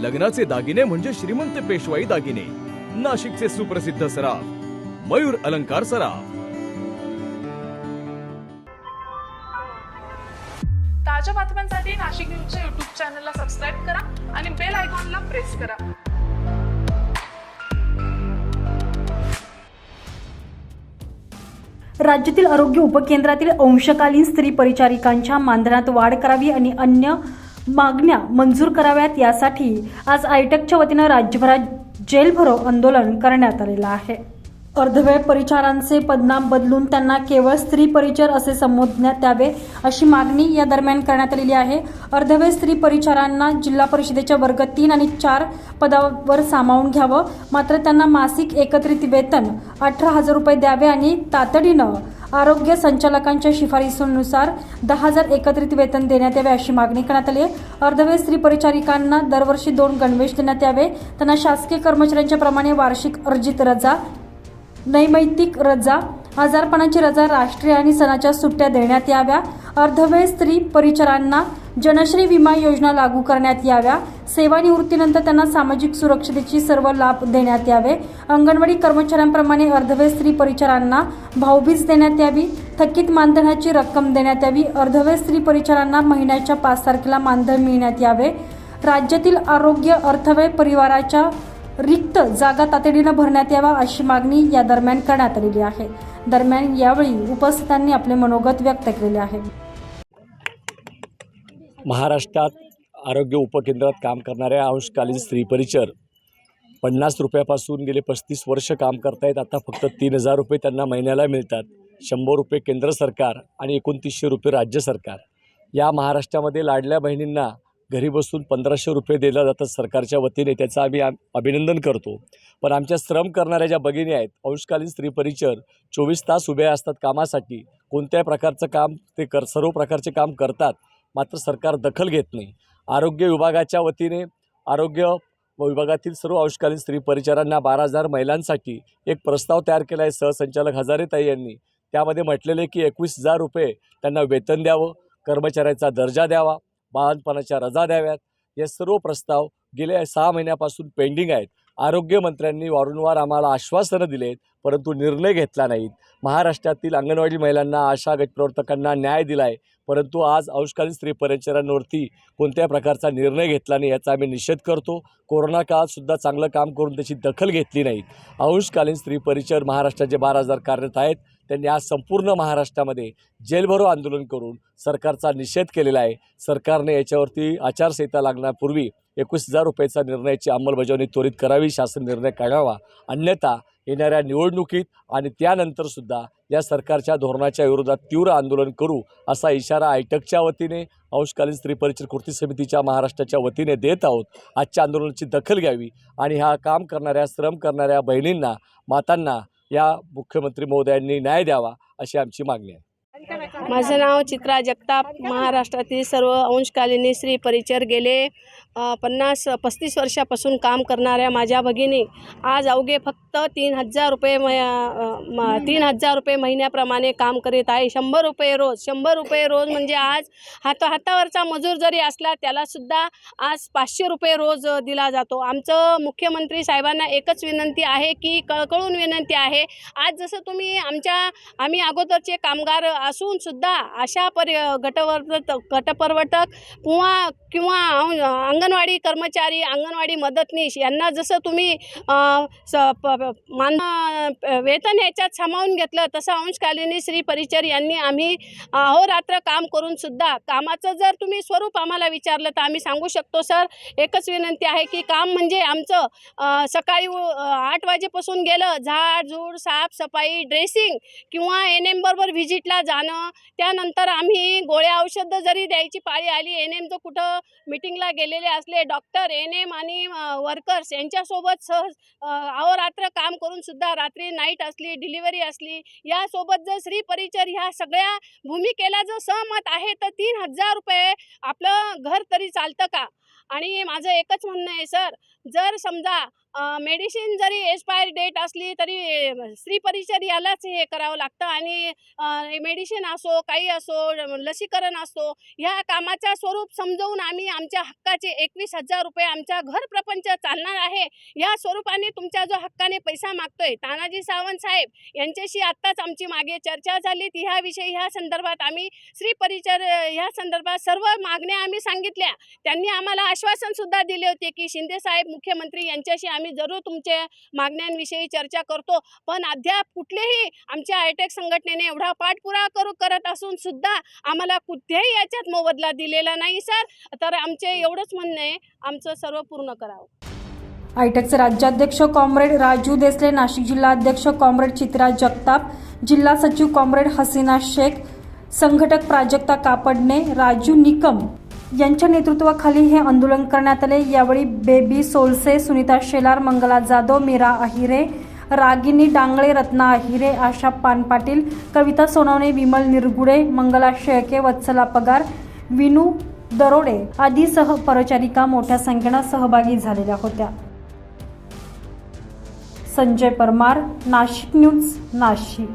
लग्नाचे दागिने म्हणजे श्रीमंत पेशवाई दागिने. नाशिकचे सुप्रसिद्ध सराफ मयूर अलंकार सराफ. ताज्या बातम्यांसाठी नाशिक न्यूजच्या युट्यूब चॅनलला सबस्क्राईब करा आणि बेल आयकॉनला प्रेस करा. राज्यातील आरोग्य उपकेंद्रातील अंशकालीन स्त्री परिचारिकांच्या मानधनात वाढ करावी आणि अन्य मागण्या मंजूर कराव्यात यासाठी आज आयटकच्या वतीनं राज्यभरात जेलभरो आंदोलन करण्यात आलेलं आहे. अर्धवेळ परिचारांचे पदनाम बदलून त्यांना केवळ स्त्री परिचर असे संबोधण्यात यावे अशी मागणी या दरम्यान करण्यात आलेली आहे. अर्धवेळ स्त्री परिचारांना जिल्हा परिषदेच्या वर्ग तीन आणि चार पदावर सामावून घ्यावं. मात्र त्यांना मासिक एकत्रित वेतन अठरा हजार रुपये द्यावे आणि तातडीनं आरोग्य संचालकांच्या शिफारसीनुसार दहा हजार एकत्रित वेतन देण्यात यावे अशी मागणी करण्यात आली आहे. अर्धवेळ स्त्री परिचारिकांना दरवर्षी दोन गणवेश देण्यात यावे. त्यांना शासकीय कर्मचाऱ्यांच्या प्रमाणे वार्षिक अर्जित रजा नैमित्तिक रजा आजारपणाची रजा राष्ट्रीय आणि सणाच्या सुट्ट्या देण्यात याव्या. अर्धवेळ स्त्री परिचारांना जनश्री विमा योजना लागू करण्यात याव्या. सेवानिवृत्तीनंतर त्यांना सामाजिक सुरक्षतेची सर्व लाभ देण्यात यावे. अंगणवाडी कर्मचाऱ्यांप्रमाणे अर्धवेळ स्त्री परिचारांना भाऊबीज देण्यात यावी. थकीत मानधनाची रक्कम देण्यात यावी. अर्धवेळ स्त्री परिचारांना महिन्याच्या पाच तारखेला मानधन मिळण्यात यावे. राज्यातील आरोग्य अर्थव्यय परिवाराच्या रिक्त जागा तातडीनं भरण्यात यावा अशी मागणी या दरम्यान करण्यात आलेली आहे. दरम्यान यावेळी उपस्थितांनी आपले मनोगत व्यक्त केलेले आहे. महाराष्ट्रात आरोग्य उपकेंद्रात काम करणाऱ्या अंशकालीन स्त्री परिचर. पन्नास रुपयापासून गेले पस्तीस वर्ष काम करतायत. आता फक्त तीन हजार रुपये त्यांना महिन्याला मिळतात. शंभर रुपये केंद्र सरकार आणि एकोणतीसशे रुपये राज्य सरकार. या महाराष्ट्रामध्ये लाडल्या बहिणींना घरी बसून पंधराशे रुपये दिलं जातं सरकारच्या वतीने. त्याचं आम्ही आम- अभिनंदन करतो. पण आमच्या श्रम करणाऱ्या ज्या भगिनी आहेत अंशकालीन स्त्री परिचर चोवीस तास उभे असतात कामासाठी. कोणत्याही प्रकारचं काम ते कर सर्व प्रकारचे काम करतात. मात्र सरकार दखल घेत नाही. आरोग्य विभागाच्या वतीने आरोग्य विभागातील सर्व अंशकालीन स्त्री परिचारांना बारा हजार महिलांसाठी एक प्रस्ताव तयार केला आहे. सहसंचालक हजारेताई यांनी. त्यामध्ये म्हटलेले की एकवीस हजार रुपये त्यांना वेतन द्यावं कर्मचाऱ्याचा दर्जा द्यावा बाळणपणाच्या रजा द्याव्यात. हे सर्व प्रस्ताव गेल्या सहा महिन्यापासून पेंडिंग आहेत. आरोग्यमंत्र्यांनी वारंवार आम्हाला आश्वासनं दिलेत परंतु निर्णय घेतला नाहीत महाराष्ट्रातील अंगणवाडी महिलांना आशा गटप्रवर्तकांना न्याय दिला आहे परंतु आज अंशकालीन स्त्री परिचरांवरती कोणत्या प्रकारचा निर्णय घेतला नाही याचा आम्ही निषेध करतो. कोरोना काळातसुद्धा चांगलं काम करून त्याची दखल घेतली नाही. अंशकालीन स्त्री परिचर महाराष्ट्राचे बारा हजार कार्यरत आहेत. त्यांनी आज संपूर्ण महाराष्ट्रामध्ये जेलभरो आंदोलन करून सरकारचा निषेध केलेला आहे. सरकारने याच्यावरती आचारसंहिता लागण्यापूर्वी एकवीस हजार रुपयाचा निर्णयाची अंमलबजावणी त्वरित करावी. शासन निर्णय काढावा. अन्यथा येणाऱ्या निवडणुकीत आणि त्यानंतरसुद्धा या सरकारच्या धोरणाच्या विरोधात तीव्र आंदोलन करू असा इशारा आयटकच्या वतीने अंशकालीन स्त्री परिचर कृती समितीच्या महाराष्ट्राच्या वतीने देत आहोत. आजच्या आंदोलनाची दखल घ्यावी आणि हा काम करणाऱ्या श्रम करणाऱ्या बहिणींना मातांना या मुख्यमंत्री महोदयांनी न्याय द्यावा अशी आमची मागणी आहे. माझं नाव चित्रा जगताप. महाराष्ट्रातील सर्व अंशकालीन स्त्री परिचर गेले. पन्नास पस्तीस वर्षापासून काम करणाऱ्या माझ्या भगिनी आज अवघे फक्त तीन हजार रुपये म- तीन हजार रुपये महिन्याप्रमाणे काम करीत आहे. शंभर रुपये रोज शंभर रुपये रोज म्हणजे आज हाता हातावरचा मजूर जरी असला त्यालासुद्धा आज पाचशे रुपये रोज दिला जातो. आमचं मुख्यमंत्री साहेबांना एकच विनंती आहे की कळकळून विनंती आहे आज जसं तुम्ही आमच्या आम्ही अगोदरचे कामगार असूनसुद्धा अशा परि गटवर्त गटपरवटक किंवा किंवा अंगण अंगणवाडी कर्मचारी अंगणवाडी मदतनीश यांना जसं तुम्ही स प मान वेतन याच्यात सामावून घेतलं तसं अंशकालिनी श्री परिचर यांनी आम्ही अहोरात्र काम करून सुद्धा कामाचं जर तुम्ही स्वरूप आम्हाला विचारलं तर आम्ही सांगू शकतो सर एकच विनंती आहे की काम म्हणजे आमचं सकाळी आठ वाजेपासून गेलं झाड झूड साफसफाई ड्रेसिंग किंवा एन एमबरोबर व्हिजिटला जाणं त्यानंतर आम्ही गोळ्या औषधं जरी द्यायची पाळी आली एन एमचं कुठं मिटिंगला गेलेले असले डॉक्टर एन एम आणि वर्कर्स यांच्यासोबत सहज अहोरात्र काम करून सुद्धा रात्री नाईट असली डिलिव्हरी असली यासोबत जर स्त्री परिचर ह्या सगळ्या भूमिकेला जर सहमत आहे तर तीन हजार रुपये आपलं घर तरी चालतं का? आणि माझं एकच म्हणणं आहे सर जर समजा मेडिसिन जरी एक्सपायर डेट असली तरी स्त्री परिचर यालाच हे करावं लागतं आणि मेडिसिन असो काही असो लसीकरण असो ह्या कामाचा स्वरूप समजवून आम्ही आमच्या हक्काचे एकवीस हजार रुपये आमच्या घर प्रपंच चालणार आहे या स्वरूपाने तुमच्या जो हक्काने पैसा मागतोय तानाजी सावंत साहेब यांच्याशी आत्ताच आमची मागे चर्चा झाली ती ह्याविषयी ह्या संदर्भात आम्ही स्त्री परिचर ह्या संदर्भात सर्व मागण्या आम्ही सांगितल्या त्यांनी आम्हाला आश्वासन सुद्धा दिले होते की शिंदे साहेब मुख्यमंत्री यांच्याशी आम्ही जरूर तुमच्या मागण्यांविषयी चर्चा करतो. पण अद्याप कुठलेही आमच्या आयटेक संघटनेने एवढा पाठपुरावा करू करत असून सुद्धा आम्हाला कुठेही याच्यात मोबदला दिलेला नाही सर. तर आमचे एवढंच म्हणणं आहे आमचं सर्व पूर्ण करावं. आयटेकचे राज्याध्यक्ष कॉम्रेड राजू देसले नाशिक जिल्हाध्यक्ष कॉम्रेड चित्रा जगताप जिल्हा सचिव कॉम्रेड हसीना शेख संघटक प्राजक्ता कापडणे राजू निकम यांच्या नेतृत्वाखाली हे आंदोलन करण्यात आले. यावेळी बेबी सोलसे सुनीता शेलार मंगला जाधव मीरा अहिरे रागिनी डांगळे रत्ना अहिरे आशा पानपाटील कविता सोनवणे विमल निरगुडे मंगला शेळके वत्सला पगार विनू दरोडे आदीसह परचारिका परिचारिका मोठ्या संख्येनं सहभागी झालेल्या होत्या. संजय परमार नाशिक न्यूज नाशिक.